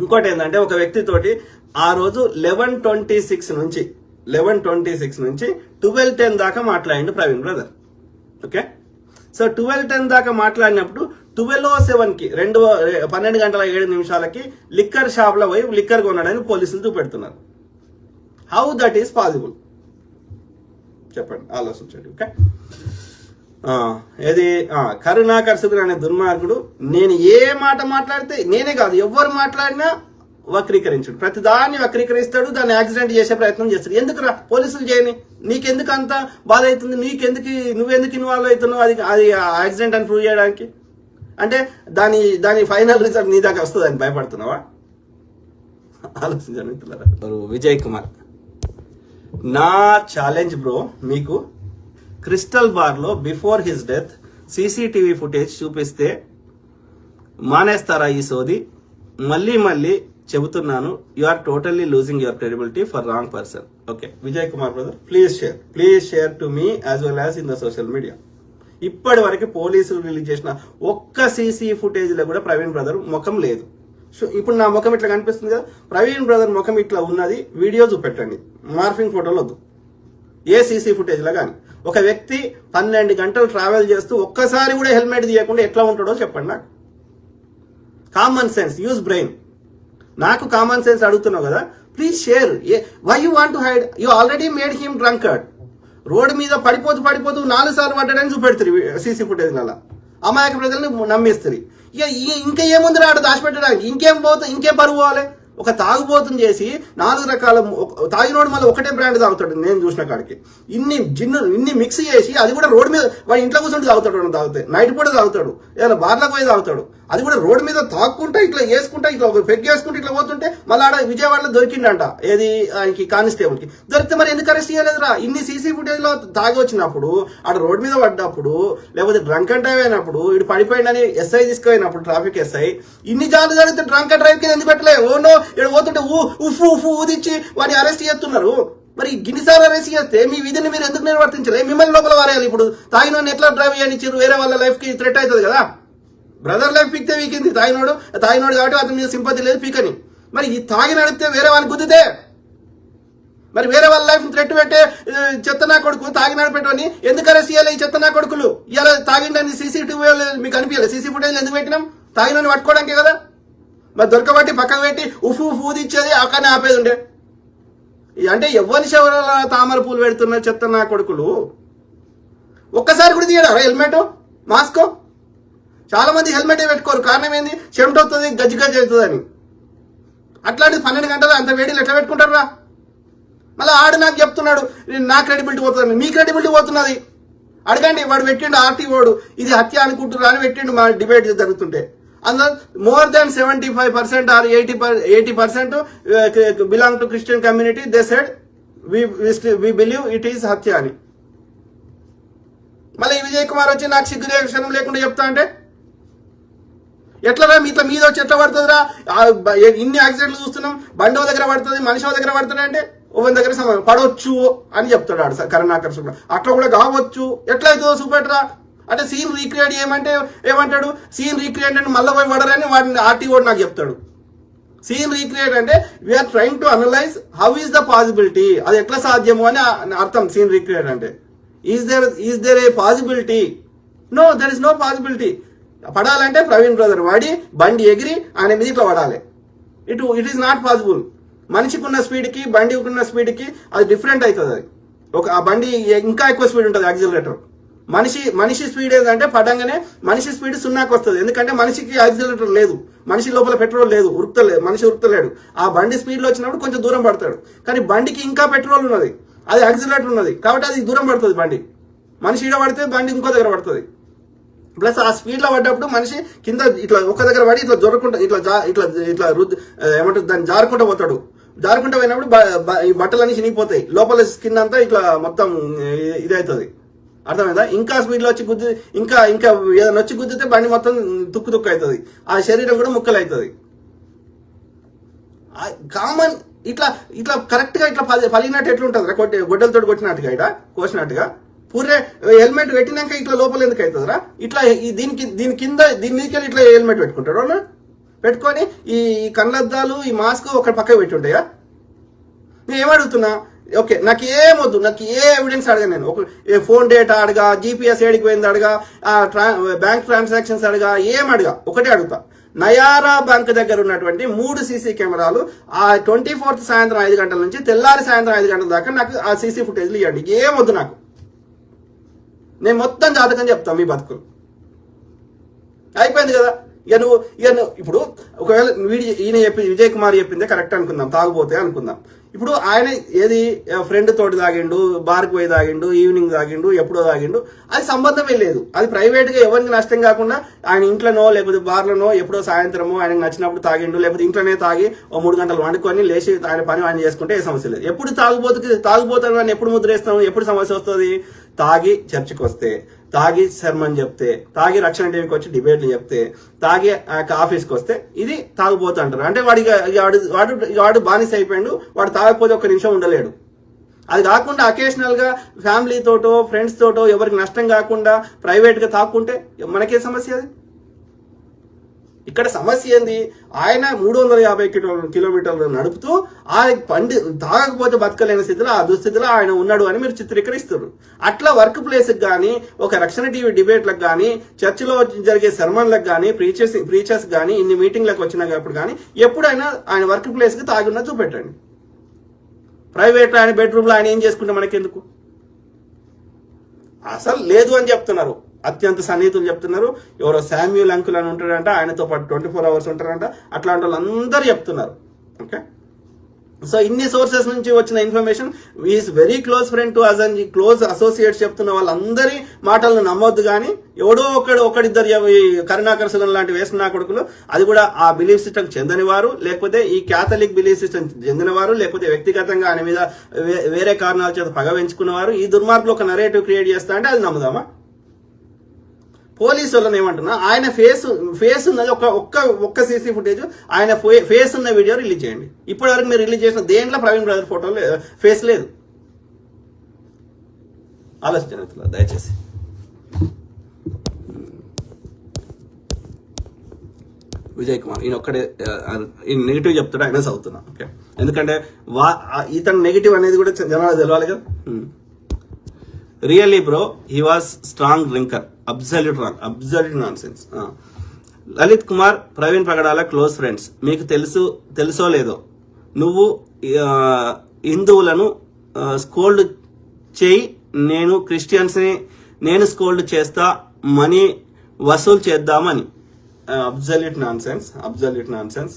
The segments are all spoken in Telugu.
ఇంకోటి ఏంటంటే ఒక వ్యక్తితోటి ఆ రోజు లెవెన్ ట్వంటీ సిక్స్ నుంచి లెవెన్ ట్వంటీ సిక్స్ నుంచి ట్వెల్వ్ టెన్ దాకా మాట్లాడిండు Praveen brother. Okay? So twelve ten దాకా మాట్లాడినప్పుడు ట్వెల్వ్ ఓ సెవెన్కి రెండు పన్నెండు గంటల ఏడు నిమిషాలకి లిక్కర్ షాప్లో పోయి లిక్కర్ కొన్నాడని పోలీసులు చూపెడుతున్నారు. హౌ దట్ ఈస్ పాసిబుల్ చెప్పండి ఆలోచించండి ఓకే? ఏది? ఆ, కరుణాకర్ సుధీర్ అనే దుర్మార్గుడు నేను ఏ మాట మాట్లాడితే నేనే కాదు ఎవరు మాట్లాడినా వక్రీకరించుడు. ప్రతి దాన్ని వక్రీకరిస్తాడు దాన్ని యాక్సిడెంట్ చేసే ప్రయత్నం చేస్తాడు. ఎందుకురా? పోలీసులు చేయని? నీకెందుకు అంత బాధ అవుతుంది నీకెందుకు నువ్వెందుకు ఇన్వాల్వ్ అవుతున్నావు? అది అది యాక్సిడెంట్ అని ప్రూవ్ చేయడానికి? అంటే దాని దాని ఫైనల్ రిజల్ట్ నీ దాకా వస్తుంది? అని భయపడుతున్నావా? ఆలోచించండి మిత్రులారా. ఎవరు? విజయ్ కుమార్. నా ఛాలెంజ్ బ్రో మీకు క్రిస్టల్ బార్లో before his death CCTV footage చూపిస్తే మానేస్తారా ఈ సోది? మళ్ళీ మళ్ళీ చెబుతున్నాను you are totally losing your credibility for wrong person okay Vijay Kumar brother please share please share to me as well as in the social media ఇప్పటి వరకు పోలీసులు రిలీజ్ చేసిన ఒక్క సీసీ ఫుటేజ్లో కూడా ప్రవీణ్ బ్రదర్ ముఖం లేదు. సో ఇప్పుడు నా ముఖం ఇట్లా కనిపిస్తుంది కదా? ప్రవీణ్ బ్రదర్ ముఖం ఇట్లా ఉన్నది వీడియో చూపెట్టండి. మార్ఫింగ్ ఫోటోలు వద్దు. ఏ సీసీ ఫుటేజ్లో కానీ. ఒక వ్యక్తి పన్నెండు గంటలు ట్రావెల్ చేస్తూ ఒక్కసారి కూడా హెల్మెట్ తీయకుండా ఎట్లా ఉంటాడో చెప్పండి నాకు. కామన్ సెన్స్ యూజ్ బ్రెయిన్ నాకు కామన్ సెన్స్ అడుగుతున్నావు కదా please share why you want to hide you already made him drunkard road మీద పడిపోతూ పడిపోతూ నాలుగు సార్లు పడ్డాడని చూపెడుతుంది సీసీ ఫుటేజ్ అలా. అమాయక ప్రజల్ని నమ్మిస్తారు ఇక ఈ- ఇంకా ఏముంది రాడు దాచిపెట్టడానికి? ఇంకేం పోతా ఇంకేం పరువు పోవాలి? ఒక తాగుబోతుని చేసి నాలుగు రకాల తాగినోడు మళ్ళీ ఒకటే బ్రాండ్ తాగుతాడు నేను చూసిన కాడికి. ఇన్ని జిన్ను ఇన్ని మిక్స్ చేసి అది కూడా రోడ్డు మీద వాడి ఇంట్లో కూర్చొని తాగుతాడు తాగితే. నైట్ పూట తాగుతాడు. ఏదైనా బార్లకు పోయి తాగుతాడు. అది కూడా రోడ్డు మీద తాక్కుంటా ఇట్లా వేసుకుంటా ఇట్లా ఒక పెగ్ వేసుకుంటే ఇట్లా పోతుంటే మళ్ళీ ఆడ విజయవాడలో దొరికిండంట. ఏది ఆయనకి కానిస్టేబుల్కి. దొరికితే మరి ఎందుకు అరెస్ట్ చేయలేదురా ఇన్ని సీసీ ఫుటేజ్లో తాగి వచ్చినప్పుడు ఆడ రోడ్డు మీద పడ్డప్పుడు లేకపోతే డ్రంక్ అండ్ డ్రైవ్ అయినప్పుడు ఇటు పడిపోయిందని ఎస్ఐ తీసుకుపోయినప్పుడు ట్రాఫిక్ ఎస్ఐ ఇన్ని జాలు జరిగితే డ్రంక్ అండ్ డ్రైవ్ కింద ఎందుకు పెట్టలే? ఓనో ఇక్కడ పోతుంటే ఊ ఉఫు ఉఫు ఊదిచ్చి వాడిని అరెస్ట్ చేస్తున్నారు మరి గిన్నిసార్లు అరెస్ట్ చేస్తే మీ విధిని మీరు ఎందుకు నిర్వర్తించలే మిమ్మల్ని లోపల వారేయాలి ఇప్పుడు. తాగిన ఎట్లా డ్రైవ్ చేయనిచ్చారు వేరే వాళ్ళ లైఫ్కి థ్రెట్ అవుతుంది కదా. బ్రదర్ లైఫ్ పీక్తే వీకింది తాగినోడు తాగినోడు కాబట్టి అతని మీద సింపతి లేదు పీకని. మరి ఈ తాగి నడితే వేరే వాడిని గుద్దితే? మరి వేరే వాళ్ళ లైఫ్ థ్రెట్ పెట్టే చెత్తనా చెత్త నా కొడుకు తాగి నడిపెట్టని ఎందుకు అరెస్ట్ చేయాలి ఈ చెత్త నా కొడుకులు? ఇలా తాగిండని సీసీటీవీ మీకు అనిపించాలి. సీసీ ఫుటేజ్ ఎందుకు పెట్టినాం? తాగినని పట్టుకోవడానికే కదా? మరి దొరకబట్టి పక్కకు పెట్టి ఉఫు ఉఫు ఊదిచ్చేది అక్కడనే ఆపేది ఉండే. ఈ అంటే ఎవరి శవరాల తామర పూలు పెడుతున్న చెత్త నా కొడుకులు? ఒక్కసారి కూడా తీయడా? హెల్మెట్ మాస్కో చాలా మంది హెల్మెటే పెట్టుకోరు. కారణం ఏంది? చెమట అవుతుంది గజ్జి గజ్జి అవుతుంది అని అట్లాంటిది పన్నెండు గంటలు అంత వేడిలు ఎట్లా పెట్టుకుంటారా మళ్ళీ ఆడు నాకు చెప్తున్నాడు నా క్రెడిబిలిటీ పోతుంది మీ క్రెడిబిలిటీ పోతున్నది. అడగండి వాడు పెట్టిండు ఆర్టీ వాడు ఇది హత్య అనుకుంటున్నారు అని పెట్టిండు మా డిబేట్ జరుగుతుంటే. అందులో more than seventy five percent or eighty eighty percent belong to Christian community they said we believe it is హత్య అని మళ్ళీ విజయ్ కుమార్ వచ్చి నాకు సిగ్గు క్షణం లేకుండా చెప్తా అంటే ఎట్లరా మీతో మీద వచ్చి ఎట్లా పడుతుందిరా? ఇన్ని యాక్సిడెంట్లు చూస్తున్నాం బండి దగ్గర పడుతుంది మనిషి దగ్గర పడుతుంది అంటే ఓవన్ దగ్గర పడవచ్చు అని చెప్తాడు ఆడు కరుణాకర్ సుబ్ర అట్లా కూడా కావచ్చు. ఎట్లా అవుతుందో చూపెట్టరా. అంటే సీన్ రీక్రియేట్ చేయమంటే ఏమంటాడు? సీన్ రీక్రియేట్ అంటే మళ్ళీ పోయి పడరని వాడిని ఆర్టీఓ నాకు చెప్తాడు. సీన్ రీక్రియేట్ అంటే we are trying to analyse how is the possibility అది ఎట్లా సాధ్యము అని అర్థం సీన్ రీక్రియేట్ అంటే. Is there is there a possibility no there is no possibility పడాలంటే ప్రవీణ్ బ్రదర్ వాడి బండి ఎగిరి ఆయన మీద ఇట్లా పడాలి. ఇటు ఇట్ ఈస్ నాట్ పాసిబుల్ మనిషికి ఉన్న స్పీడ్కి బండి ఉన్న స్పీడ్కి అది డిఫరెంట్ అవుతుంది అది. ఒక ఆ బండి ఇంకా ఎక్కువ స్పీడ్ ఉంటుంది యాక్సిలరేటర్ మనిషి మనిషి స్పీడ్ ఏంటంటే పడంగానే మనిషి స్పీడ్ సున్నాకి వస్తుంది. ఎందుకంటే మనిషికి యాక్సిలరేటర్ లేదు. మనిషి లోపల పెట్రోల్ లేదు ఉరుకుతలేదు మనిషి ఉరుకుతలేడు ఆ బండి స్పీడ్లో వచ్చినప్పుడు కొంచెం దూరం పడతాడు. కానీ బండికి ఇంకా పెట్రోల్ ఉన్నది. అది యాక్సిలరేటర్ ఉన్నది. కాబట్టి అది దూరం పడుతుంది బండి. మనిషి ఈడ పడితే బండి ఇంకో దగ్గర పడుతుంది. ప్లస్ ఆ స్పీడ్లో పడ్డప్పుడు మనిషి కింద ఇట్లా ఒక దగ్గర పడి ఇట్లా జొరకుంటా ఇట్లా జా- ఇట్లా ఇట్లా రుద్ది ఏమంటారు దాన్ని జారుకుంటూ పోతాడు. జారుకుంటా పోయినప్పుడు ఈ బట్టలు ఈ బట్టలన్నీ చినిగిపోతాయి. లోపల స్కిన్ అంతా ఇట్లా మొత్తం ఇ- ఇది అవుతుంది అర్థమైందా? ఇంకా స్పీడ్లో వచ్చి గుద్ది ఇంకా ఇంకా ఏదైనా వచ్చి గుద్దితే బండి మొత్తం తుక్కు తుక్కు అవుతుంది ఆ శరీరం కూడా ముక్కలు అవుతుంది కామన్ ఇట్లా ఇట్లా కరెక్ట్గా ఇట్లా పలి- పలిగినట్టు ఎట్లుంటుంది కొట్టి గొడ్డలతో కొట్టినట్టుగా ఇట కోసినట్టుగా? పూరే హెల్మెట్ పెట్టినాక ఇట్లా లోపల ఎందుకు అవుతుందిరా? ఇట్లా దీనికి దీని కింద దీని మీదకి ఇట్లా హెల్మెట్ పెట్టుకుంటాడు అవునా? పెట్టుకొని ఈ కళ్ళద్దాలు ఈ మాస్క్ ఒక పక్క పెట్టి ఉంటాయా? నేను ఏమడుగుతున్నా ఓకే నాకు ఏమొద్దు నాకు ఏ ఎవిడెన్స్ అడగా నేను. ఒక ఫోన్ డేటా అడగా జీపీఎస్ ఏడికి పోయింది అడగా ఆ ట్రా బ్యాంక్ ట్రాన్సాక్షన్స్ అడగా ఏం అడగా? ఒకటే అడుగుతా. నయారా బ్యాంక్ దగ్గర ఉన్నటువంటి మూడు సీసీ కెమెరాలు ఆ ట్వంటీ ఫోర్త్ సాయంత్రం ఐదు గంటల నుంచి తెల్లారి సాయంత్రం ఐదు గంటల దాకా నాకు ఆ సీసీ ఫుటేజ్లు ఇవ్వండి. ఏమొద్దు నాకు. నేను మొత్తం జాతకం చెప్తాను మీ బతుకులు అయిపోయింది కదా? ఇక నువ్వు ఇక నువ్వు ఇప్పుడు ఒకవేళ వీడి ఈయన చెప్పి విజయ్ కుమార్ చెప్పిందే కరెక్ట్ అనుకుందాం తాగుబోతే అనుకుందాం. ఇప్పుడు ఆయన ఏది ఫ్రెండ్ తోటి తాగిండు బార్కి పోయి తాగిండు ఈవినింగ్ తాగిండు ఎప్పుడో తాగిండు అది సంబంధమే లేదు. అది ప్రైవేట్గా ఎవరికి నష్టం కాకుండా ఆయన ఇంట్లోనో లేకపోతే బార్లోనో ఎప్పుడో సాయంత్రమో ఆయనకు నచ్చినప్పుడు తాగిండు లేకపోతే ఇంట్లోనే తాగి ఓ మూడు గంటలు వండుకొని లేచి ఆయన పని ఆయన చేసుకుంటే ఏ సమస్య లేదు. ఎప్పుడు తాగుబోతుకి తాగుబోతాను అని ఎప్పుడు ముద్రేస్తాం? ఎప్పుడు సమస్య వస్తుంది? తాగి చర్చికి వస్తే. తాగి శర్మని చెప్తే తాగి రక్షణ టీవీకి వచ్చి డిబేట్లు చెప్తే తాగి ఆ యొక్క ఆఫీస్కి వస్తే ఇది తాగుబోతు అంటారు. అంటే వాడి వాడు వాడు వాడు బానిస అయిపోయాడు వాడు తాగకపోతే ఒక్క నిమిషం ఉండలేడు. అది కాకుండా అకేషనల్గా ఫ్యామిలీ తోటో ఫ్రెండ్స్ తోటో ఎవరికి నష్టం కాకుండా ప్రైవేట్గా మనకే సమస్య అది? ఇక్కడ సమస్య ఏంది? ఆయన మూడు వందల యాభై కిలో కిలోమీటర్లు నడుపుతూ ఆ పండి తాగకపోతే బతకలేని స్థితిలో ఆ దుస్థితిలో ఆయన ఉన్నాడు అని మీరు చిత్రీకరిస్తారు అట్లా వర్క్ ప్లేస్కి కానీ ఒక రక్షణ టీవీ డిబేట్లకు కానీ చర్చిలో జరిగే శర్మన్లకు కానీ ప్రీచర్స్ ప్రీచర్స్ కానీ ఇన్ని మీటింగ్లకు వచ్చినప్పుడు కానీ ఎప్పుడైనా ఆయన వర్క్ ప్లేస్కి తాగి ఉన్న చూపెట్టండి. ప్రైవేట్లో ఆయన బెడ్రూమ్లో ఆయన ఏం చేసుకుంటే మనకెందుకు? అసలు లేదు అని చెప్తున్నారు. అత్యంత సన్నిహితులు చెప్తున్నారు. ఎవరో శామ్యూల్ అంకుల్ అని ఉంటాడంట ఆయనతో పాటు ట్వంటీ ఫోర్ అవర్స్ ఉంటారంట. అట్లాంటి వాళ్ళందరూ చెప్తున్నారు. ఓకే? సో ఇన్ని సోర్సెస్ నుంచి వచ్చిన information is very close friend to us అని క్లోజ్ అసోసియేట్స్ చెప్తున్న వాళ్ళందరి మాటలను నమ్మొద్దు కానీ ఎవడో ఒకడు ఒకడిద్దరు ఎవ- ఈ కరుణాకర్ లాంటి వేసిన కొడుకులు అది కూడా ఆ బిలీఫ్ సిస్టమ్ చెందని వారు లేకపోతే ఈ క్యాథలిక్ బిలీఫ్ సిస్టమ్ చెందిన వారు లేకపోతే వ్యక్తిగతంగా ఆయన మీద వేరే కారణాల చేత పగ పెంచుకున్నవారు ఈ దుర్మార్గులు ఒక నరేటివ్ క్రియేట్ చేస్తా అంటే అది నమ్ముదామా? పోలీసు వాళ్ళని ఏమంటున్నా ఆయన ఫేస్ ఫేస్ ఉన్నది ఒక ఒక్క ఒక్క సీసీ ఫుటేజ్ ఆయన ఫేస్ ఉన్న వీడియో రిలీజ్ చేయండి. ఇప్పటి వరకు మీరు రిలీజ్ చేసిన దేంట్లో ప్రవీణ్ బ్రదర్ ఫోటో ఫేస్ లేదు? ఆలోచన దయచేసి. విజయ్ కుమార్ ఈయన ఒక్కడే ఈయన నెగిటివ్ చెప్తాడు ఆయన చదువుతున్నా ఓకే? ఎందుకంటే వా ఇతను నెగిటివ్ అనేది కూడా జనాలు తెలవాలి కదా? Really bro he was strong drinker. Absolute wrong absolute nonsense Lalit Kumar Praveen Pagadala close friends. మీకు తెలుసు తెలుసో లేదో. నువ్వు హిందువులను స్కోల్డ్ చేయి నేను క్రిస్టియన్స్ని నేను స్కోల్డ్ చేస్తా మనీ వసూలు చేద్దామని. Absolute nonsense absolute nonsense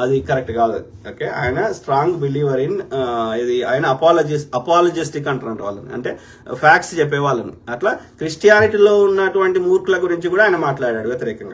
అది కరెక్ట్ కాదు. ఓకే? ఆయన స్ట్రాంగ్ బిలీవర్ ఇన్ ఇది ఆయన అపాలజిస్ అపాలజిస్టిక్ అంటున్నట్టు వాళ్ళని. అంటే ఫ్యాక్ట్స్ చెప్పే వాళ్ళని అట్లా క్రిస్టియానిటీలో ఉన్నటువంటి మూర్ఖుల గురించి కూడా ఆయన మాట్లాడాడు వ్యతిరేకంగా.